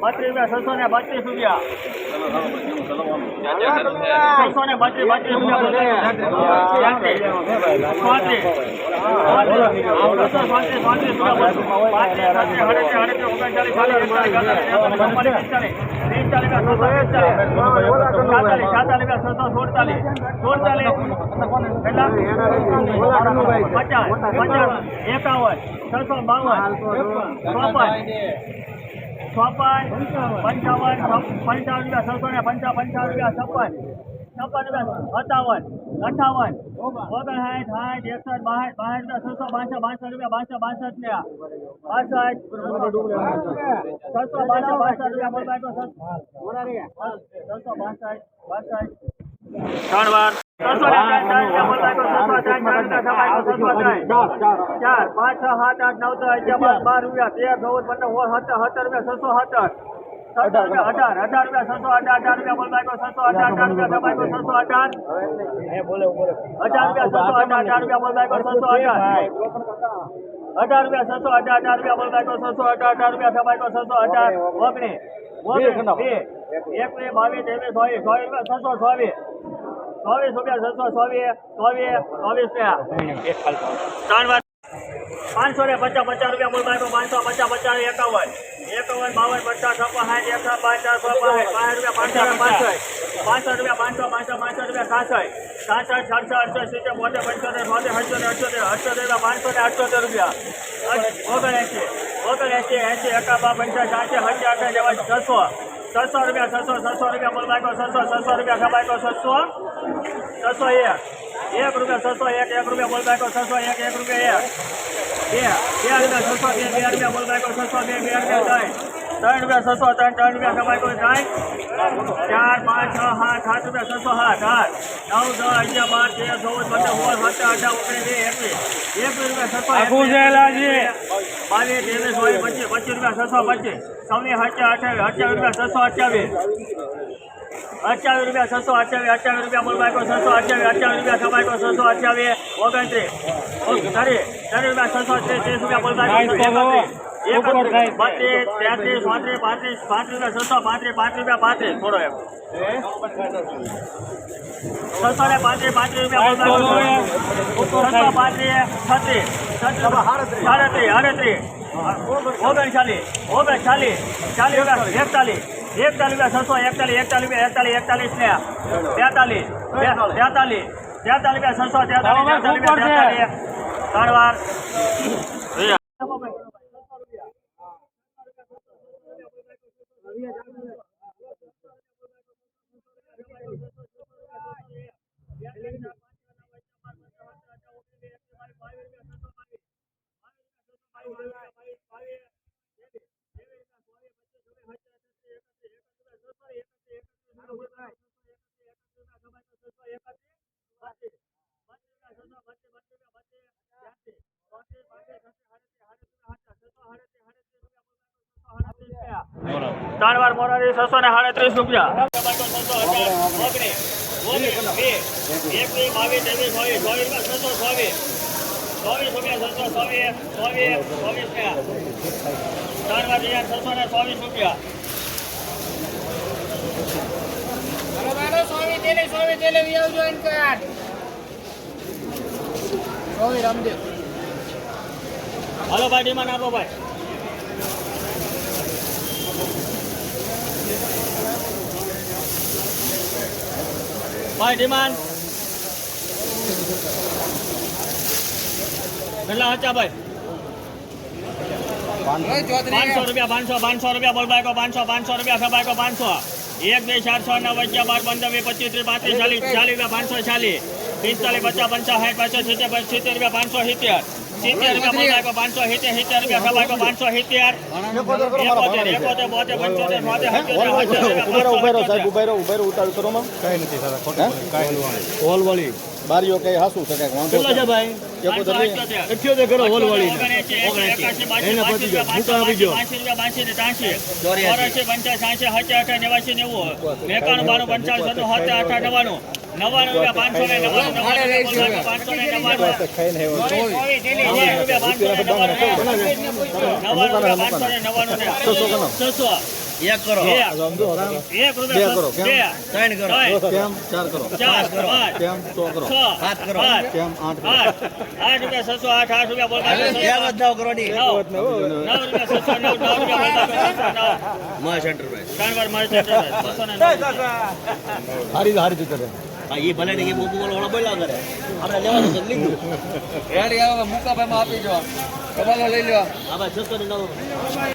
બત્રીસ રૂપિયા છસો ને બત્રીસ રૂપિયા. પચાસ ચોત્રીસ એકાવન છસો બાવન ચોપન ચોપન પંચાવન પંચાવન રૂપિયા છસો ને પંચા, પંચાવન રૂપિયા છપ્પન છપ્પન રૂપિયા સત્તાવન, અઠાવન, ઓગણસાઠ, સાઠ, એકસઠ, બાસઠ બાસઠ રૂપિયા છસો બાસઠ બાસઠ રૂપિયા, બાસઠ બાસઠ ને બાસઠ, છસો બાસઠ બાસઠ રૂપિયા, બોલ બાઈકો છસો બાસઠ બાસઠ. ત્રણ વાર. ચાર પાંચ છ સાત નવ રૂપિયા તેર ચૌદ પંદર અઢાર રૂપિયા છસો અઢાર અઢાર રૂપિયા બોલ બાઈકો છસો અઢાર અઢાર રૂપિયા બાઈકો છસો અઢાર છસો અઢાર ઓગણીસ ઓગણીસ બે બાવીસ ત્રેવીસ ચોવીસ ચોવીસ રૂપિયા છસો ચોવીસ ચોવીસ રૂપિયા, છસો ચોવીસ ચોવીસ ચોવીસ ત્રણ વાર. પાંચસો ને પચાસ પચાસ રૂપિયા બોલ તો પાંચસો પચાસ પચાસ, એકાવન. એકાવન, બાવન, પચાસ, છપ્પન, સાઠ એકસો પચાસ પાંચ રૂપિયા, પાંચસો પાંચસો પાંસઠ. રૂપિયા, પાંચસો પાંચસો પાંચસો રૂપિયા, સાસઠ. સાસઠ સડસઠ અડસઠ, સિત્તેર, બોતેર, પંચોતેર બોતેર અઠ્યોતેર અઠ્યોતેર અઠ્યોતેર રૂપિયા પાંચસો ને અઠ્યોતેર રૂપિયા. ઓગણએંસી ઓગણએંસી એંસી એકાબા પંચાસ સાતસો હજાર અઠાર જેવા છસો. છસો રૂપિયા, છસો છસો રૂપિયા બોલ બાઈકો છસો છસો રૂપિયા ખબાઈકો છસો. છસો એક. એક રૂપિયા છસો એક એક રૂપિયા બોલ બાઈકો છસો એક એક રૂપિયા એક. બે બે રૂપિયા છસો બે બે રૂપિયા બોલ બાઈકો છસો બે બે રૂપિયા ત્રણ. ત્રણ રૂપિયા છસો ત્રણ ત્રણ રૂપિયા કમાઈ કોઈ થાય? ચાર પાંચ છ સાત સાત રૂપિયા છસો સાત આઠ. નવ દસ અગિયાર બાર તેર ચૌદ પંદર સોળ સત્તર અઢાર ઓગણીસ વીસ એકવીસ. એક રૂપિયા છસો બાવીસ ત્રેવીસ ચોવીસ પચીસ પચીસ રૂપિયા છસો પચીસ. સૌની અઠ્યાવીસ અઠ્યાવીસ રૂપિયા છસો અઠ્યાવીસ. અઠ્યાવીસ રૂપિયા છસો અઠ્યાવીસ અઠ્યાવીસ રૂપિયા બોલ બાઈકો છસો અઠ્યાવીસ અઠ્યાવીસ રૂપિયા કમાઈકો છસો અઠ્યાવીસ ઓગણત્રીસ. ત્રીસ ત્રીસ રૂપિયા છસો ત્રીસ રૂપિયા બોલ બાઈકો એકત્રીસ બત્રીસ તેત્રીસ ચોત્રીસ પાંત્રીસ પાંચ રૂપિયા છસો પાંત્રીસ પાંચ રૂપિયા પાંત્રીસ. થોડો એમ. છસો ને પાંત્રીસ પાંત્રીસ રૂપિયા છસો પાંત્રીસ છત્રીસ સાડત્રીસ અડત્રીસ ઓગણચાલીસ ઓગણચાલીસ ચાલીસ એકતાલીસ. એકતાલીસ બે છસો એકતાલીસ એકતાલીસ બે એકતાલીસ એકતાલીસ ને બેતાલીસ. તેતાલીસ તેતાલીસ બે છસો તેતાલીસ તેતાલીસ ત્રણ વાર. ત્રણ વાર મોરારી છસો ને સાડત્રીસ રૂપિયા ત્રણ વાર છસો ને ચોવીસ રૂપિયા. હાલો બાળો સોવી તેલે સોવી તેલે વિયાવ જોઈન કર. સોવી રામદેવ. હાલો ભાઈ ડિમાન્ડ આપો ભાઈ. ભાઈ ડિમાન્ડ કેટલા હતા ભાઈ? પાંચસો. રૂપિયા પાંચસો પાંચસો રૂપિયા બોલ બાઈકો પાંચસો પાંચસો રૂપિયા સબાઈકો પાંચસો. એક બે ચાર છ નવ અગિયાર બાર પંદર વીસ પચીસ ત્રીસ પાંત્રીસ ચાલીસ ચાલીસ રૂપિયા પાંચસો ચાલીસ. પિસ્તાલીસ પચાસ પંચાસ સાઠ પાંચસો સિત્તેર સિત્તેર રૂપિયા પાંચસો સિત્તેર. સિત્તેર રૂપિયા પાંચસો સિત્તેર સિત્તેર રૂપિયા પાંચસો સિત્તેર. એકોતેર એકોતેર બોતેર પંચોતેર બોતેર ઉભેરો ઉભેરો સાહેબ ઉભેરો ઉભેરો ઉતાર કરો કઈ નથી હોલ વાળી બારીઓ કઈ હાસું શકાય વાંધો છે ભાઈ? એકોતેર નહીં. અઠ્યોતેર. કરો એને પતી ગયો. આપી ગયો. બાસી રૂપિયા, બાસી ને ત્રાસી. ચોરાશી, પંચાસી, નેવાસી, નેવું. એકાણું, પંચાવન, સત્તાવન, સત્તર, અઠાર, નવ્વાણું. નવ્વાણું રૂપિયા, પાંચસો ને નવ્વાણું, રૂપિયા, પાંચસો ને નવ્વાણું. નવ્વાણું રૂપિયા, પાંચસો ને નવ્વાણું. નવ્વાણું રૂપિયા, પાંચસો ને નવ્વાણું છસો છસો. એક કરો. એક. સમજો આરામ. એક બે રૂપિયા, કરો. ત્રણ કરો. કેમ? ચાર કરો. ચાર, કરો. કેમ? છ કરો. સાત કરો. કેમ? આઠ કરો. આઠ. રૂપિયા, છસો, આઠ, આઠ રૂપિયા, બોલતા દાવ કરો ની નવ. નવ. રૂપિયા, છસો, નવ, નવ રૂપિયા, નવ. માસ એન્ટરપ્રાઇઝ ત્રણ વાર મારે છસો નવ. હારી હારી કરે હા એ ભલે ને એ બોબુ વાળો વાળો બોલ્યા કરે. આપણે લેવાનું છે લીધું. રેડી આવે મુકાભાઈ આપી જો તમારે લઈ લો આપણે છસો ને નવ.